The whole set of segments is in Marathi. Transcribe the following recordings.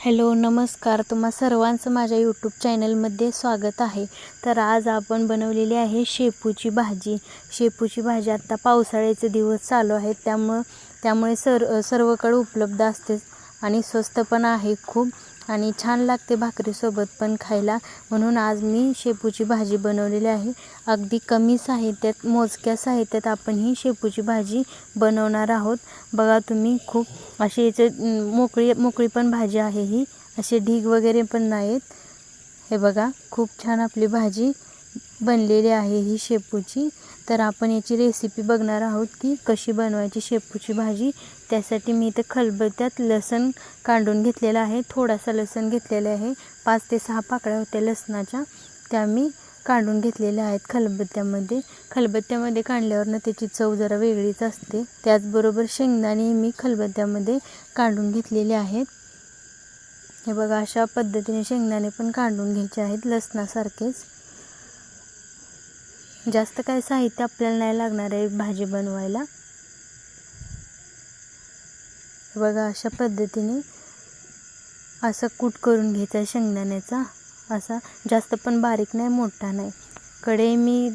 हॅलो नमस्कार. तुम्हा सर्वांचं माझ्या यूट्यूब चॅनलमध्ये स्वागत आहे. तर आज आपण बनवलेली आहे शेपूची भाजी. शेपूची भाजी आत्ता पावसाळ्याचे दिवस चालू आहेत. त्यामुळं त्यामुळे सर सर्वकडे उपलब्ध असते आणि स्वस्त पण आहे खूप. आणि छान लागते भाकरीसोबत पण खायला. म्हणून आज मी शेपूची भाजी बनवलेली आहे. अगदी कमी साहित्यात मोजक्या साहित्यात आपण ही शेपूची भाजी बनवणार आहोत. बघा तुम्ही खूप अशी याचे मोकळी मोकळी पण भाजी आहे ही. असे ढीग वगैरे पण नाहीत. हे बघा खूप छान आपली भाजी बनलेली आहे ही शेपूची. तर आपण याची रेसिपी बघणार आहोत की कशी बनवायची शेपूची भाजी. त्यासाठी मी इथं खलबत्त्यात लसण काढून घेतलेलं आहे. थोडासा लसण घेतलेला आहे. पाच ते सहा पाकळ्या होत्या लसणाच्या. त्या मी काढून घेतलेल्या आहेत खलबत्त्यामध्ये. खलबत्त्यामध्ये काढल्यावरनं त्याची चव जरा वेगळीच असते. त्याचबरोबर शेंगदाणे मी खलबत्त्यामध्ये काढून घेतलेले आहेत. हे बघा अशा पद्धतीने शेंगदाणे पण काढून घ्यायचे आहेत लसणासारखेच. जास्त काय साहित्य आपल्याला नाही लागणार आहे भाजी बनवायला. बघा अशा पद्धतीने असं कूट करून घ्यायचा आहे शेंगदाण्याचा. असा जास्त पण बारीक नाही मोठा नाही. कढई मी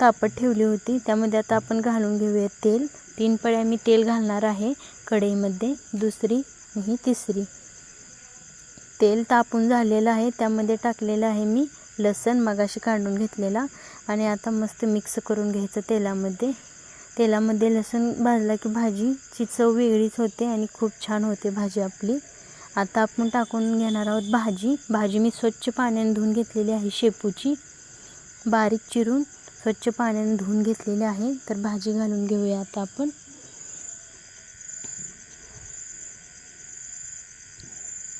तापत ठेवली होती. त्यामध्ये आता आपण घालून घेऊया तेल. तीन पळ्या मी तेल घालणार आहे कढईमध्ये. दुसरी ही तिसरी. तेल तापून झालेलं आहे. त्यामध्ये टाकलेलं आहे मी. लसण मगाशी काढून घेतलेला आणि आता मस्त मिक्स करून घ्यायचं तेलामध्ये. तेलामध्ये लसूण भाजला की भाजीची चव वेगळीच होते आणि खूप छान होते भाजी आपली. आता आपण टाकून घेणार आहोत भाजी. भाजी मी स्वच्छ पाण्याने धुवून घेतलेली आहे शेपूची. बारीक चिरून स्वच्छ पाण्याने धुवून घेतलेली आहे. तर भाजी घालून घेऊया आता आपण.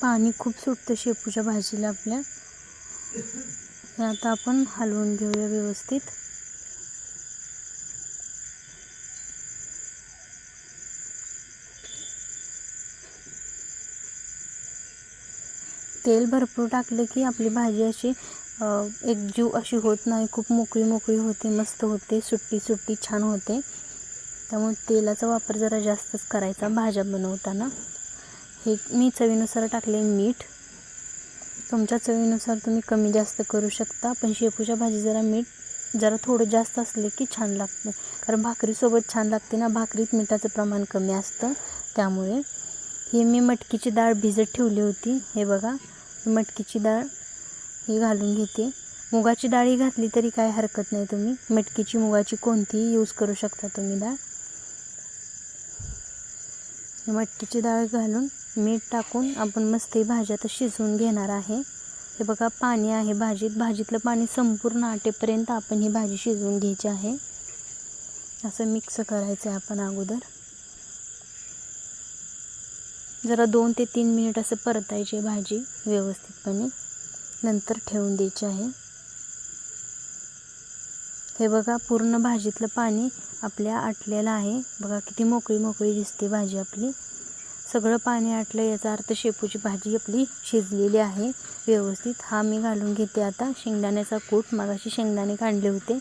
पाणी खूप सुटतं शेपूच्या भाजीला आपल्या. आता आपण हलवून घेऊया व्यवस्थित. तेल भरपूर टाकलं की आपली भाजी अशी एक जीव अशी होत नाही. खूप मोकळी मोकळी होते मस्त होते सुट्टी सुट्टी छान होते. त्यामुळे तेलाचा वापर जरा जास्तच करायचा भाज्या बनवताना. हे मी चवीनुसार टाकले मीठ. तुमच्या चवीनुसार तुम्ही कमी जास्त करू शकता पण शेपूच्या भाजी जरा मीठ जरा थोडं जास्त असले की छान लागते. कारण भाकरीसोबत छान लागते ना भाकरीत मिठाचं प्रमाण कमी असतं. त्यामुळे ही मी मटकीची डाळ भिजत ठेवली होती. हे बघा मटकीची डाळ ही घालून घेते. मुगाची डाळी घातली तरी काय हरकत नाही तुम्ही. मटकीची मुगाची कोणतीही यूज करू शकता तुम्ही डाळ. मटकीची डाळ घालून मीठ टाकून आपण मस्त ही भाजी आता शिजवून घेणार आहे. हे बघा पाणी आहे भाजीत. भाजीतलं पाणी संपूर्ण आटेपर्यंत आपण ही भाजी शिजवून घ्यायची आहे. असं मिक्स करायचं आहे आपण अगोदर. जरा दोन ते तीन मिनिट असं परतायची भाजी व्यवस्थितपणे. नंतर ठेवून द्यायची आहे. हे बघा पूर्ण भाजीतलं पाणी आपल्या आटलेलं आहे. बघा किती मोकळी मोकळी दिसते भाजी आपली. सगळं पाणी आटलं याचा अर्थ शेपूची भाजी आपली शिजलेली आहे. व्यवस्थित हा मी घालून घेते आता. शेंगदाण्याचा कूट मगाशी शेंगदाणे काढले होते.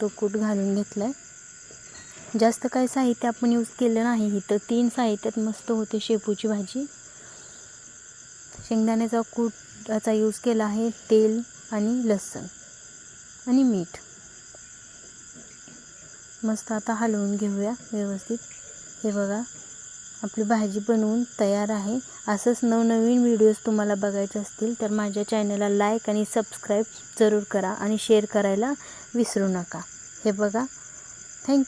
तो कूट घालून घेतला आहे जास्त काही साहित्य आपण यूज केलं नाही. इथं तीन साहित्यात मस्त होते शेपूची भाजी. शेंगदाण्याचा कूटाचा यूज केला आहे तेल आणि लसण आणि मीठ. मस्त आता हलवून घेऊया व्यवस्थित. हे बघा. आपली भाजी बनवून तयार आहे. असंच नवनवीन व्हिडिओज तुम्हाला बघायचे असतील तर माझ्या चॅनलला लाईक आणि सबस्क्राईब जरूर करा आणि शेअर करायला विसरू नका. हे बघा. थँक्यू